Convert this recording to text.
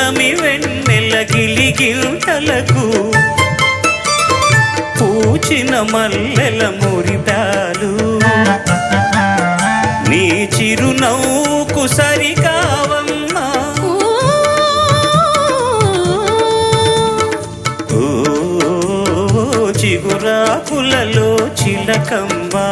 పూలమి వెన్నెల గిలిగిల్తలకు పూచిన మల్లెల మురిపాలు నీ చిరునవ్వుకు సరికావమ్మా. ఓ చిగురాకులలో చిలకమ్మా